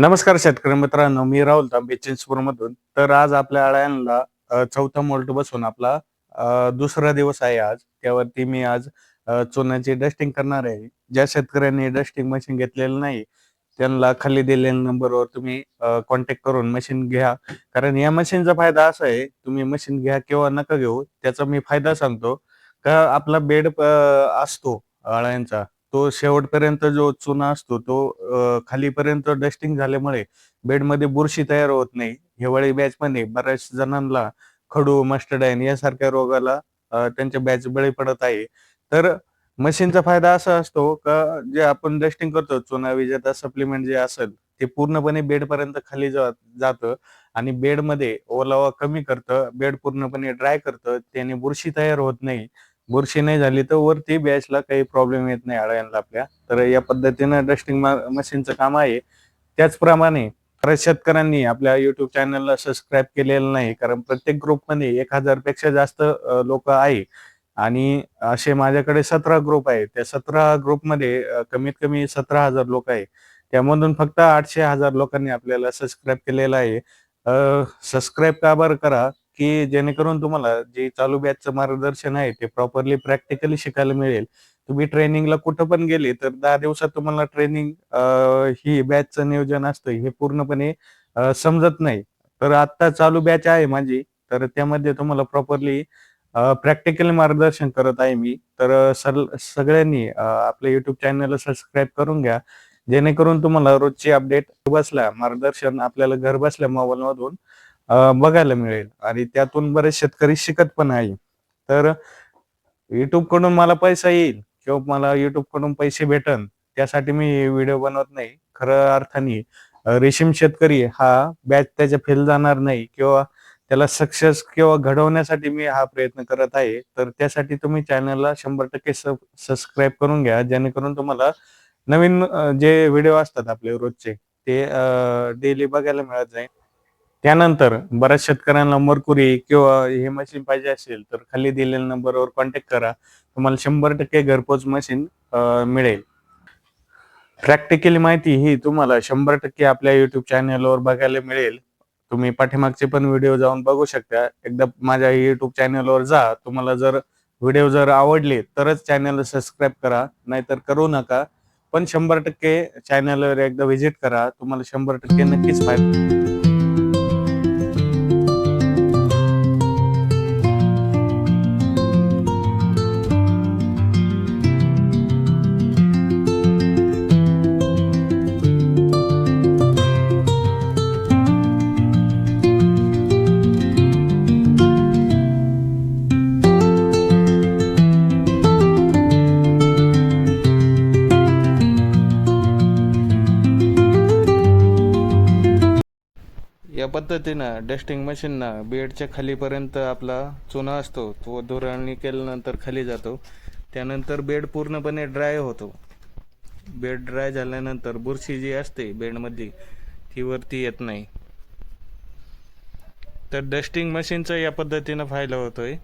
नमस्कार शेतकरी मित्रांनो मी राहुल तांबे चिंचपूरमधून. तर आज आपल्या अळ्यांना चौथा मोल्ट बसून आपला दुसरा दिवस आहे आज. त्यावरती मी आज चुनाची चुन्याची डस्टिंग करणार आहे. ज्या शेतकऱ्यांनी डस्टिंग मशीन घेतलेलं नाही त्यांना खाली दिलेल्या नंबरवर तुम्ही कॉन्टॅक्ट करून मशीन घ्या. कारण या मशीनचा फायदा असा आहे तुम्ही मशीन घ्या किंवा नका घेऊ त्याचा मी फायदा सांगतो. का आपला बेड असतो अळ्यांचा तो शेवटपर्यंत जो चुना असतो तो खालीपर्यंत डस्टिंग झाल्यामुळे बेडमध्ये बुरशी तयार होत नाही. हिवाळी बॅच मध्ये बऱ्याच जणांना खडू मस्टडाईन यासारख्या रोगाला त्यांच्या बॅच बळी पडत आहे. तर मशीनचा फायदा असा असतो का जे आपण डस्टिंग करतो चुना विजेता सप्लिमेंट जे असेल ते पूर्णपणे बेड पर्यंत खाली जातं आणि बेडमध्ये ओलावा कमी करतं बेड पूर्णपणे ड्राय करतं त्याने बुरशी तयार होत नाही. बुरशी नाही झाली तर वरती बॅचला काही प्रॉब्लेम येत नाही अळ्यांना आपल्या. तर या पद्धतीनं डस्टिंग मशीनचं काम आहे. त्याचप्रमाणे खरंच शेतकऱ्यांनी आपल्या युट्यूब चॅनलला सबस्क्राईब केलेलं नाही कारण प्रत्येक ग्रुपमध्ये एक हजारपेक्षा जास्त लोक आहे. आणि असे माझ्याकडे सतरा ग्रुप आहे त्या सतरा ग्रुपमध्ये कमीत कमी सतरा हजार लोक आहे. त्यामधून फक्त आठशे हजार लोकांनी आपल्याला सबस्क्राईब केलेलं आहे. सबस्क्राईब का बरं करा? की जेणेकरून तुम्हाला जे चालू बॅचचं मार्गदर्शन आहे ते प्रॉपरली प्रॅक्टिकली शिकायला मिळेल. तुम्ही ट्रेनिंगला कुठं पण गेले तर दहा दिवसात तुम्हाला ट्रेनिंग ही बॅचचं नियोजन असतं. हे पूर्णपणे समजत नाही. तर आता चालू बॅच आहे माझी. तर त्यामध्ये तुम्हाला प्रॉपरली प्रॅक्टिकल मार्गदर्शन करत आहे मी. तर सगळ्यांनी आपल्या युट्यूब चॅनलला सबस्क्राईब करून घ्या. जेणेकरून तुम्हाला रोजची अपडेट बसल्या मार्गदर्शन आपल्याला घर बसल्या मोबाईल मधून. बघायला मिळेल. आणि त्यातून बरेच शेतकरी शिकत पण आहे. तर युट्यूबकडून मला पैसा येईल किंवा मला युट्यूबकडून पैसे भेटन त्यासाठी मी व्हिडिओ बनवत नाही. खरं अर्थाने रेशीम शेतकरी हा बॅच त्याच्या फेल जाणार नाही किंवा त्याला सक्सेस किंवा घडवण्यासाठी मी हा प्रयत्न करत आहे. तर त्यासाठी तुम्ही चॅनलला शंभर टक्के सबस्क्राईब करून घ्या जेणेकरून तुम्हाला नवीन जे व्हिडिओ असतात आपले रोजचे ते डेली बघायला मिळत जाईल. त्यानंतर बऱ्याच शेतकऱ्यांना मरकुरी किंवा हे मशीन पाहिजे असेल तर खाली दिलेल्या नंबरवर कॉन्टॅक्ट करा. तुम्हाला शंभर टक्के घरपोच मशीन मिळेल. प्रॅक्टिकली माहिती ही तुम्हाला शंभर टक्के आपल्या युट्यूब चॅनलवर बघायला मिळेल. तुम्ही पाठीमागचे पण व्हिडिओ जाऊन बघू शकता. एकदा माझ्या युट्यूब चॅनलवर जा. तुम्हाला जर व्हिडिओ जर आवडले तरच चॅनलला सबस्क्राईब करा. नाहीतर करू नका. पण शंभर टक्के चॅनलवर एकदा व्हिजिट करा. तुम्हाला शंभर टक्के नक्कीच फायदा पद्धतीनं डस्टिंग मशीननं बेडच्या खालीपर्यंत आपला चुना असतो तो धुराणी केल्यानंतर खाली जातो. त्यानंतर बेड पूर्णपणे ड्राय होतो. बेड ड्राय झाल्यानंतर बुरशी जी असते बेडमधली ती वरती येत नाही. तर डस्टिंग मशीनचा या पद्धतीनं फायदा होतोय.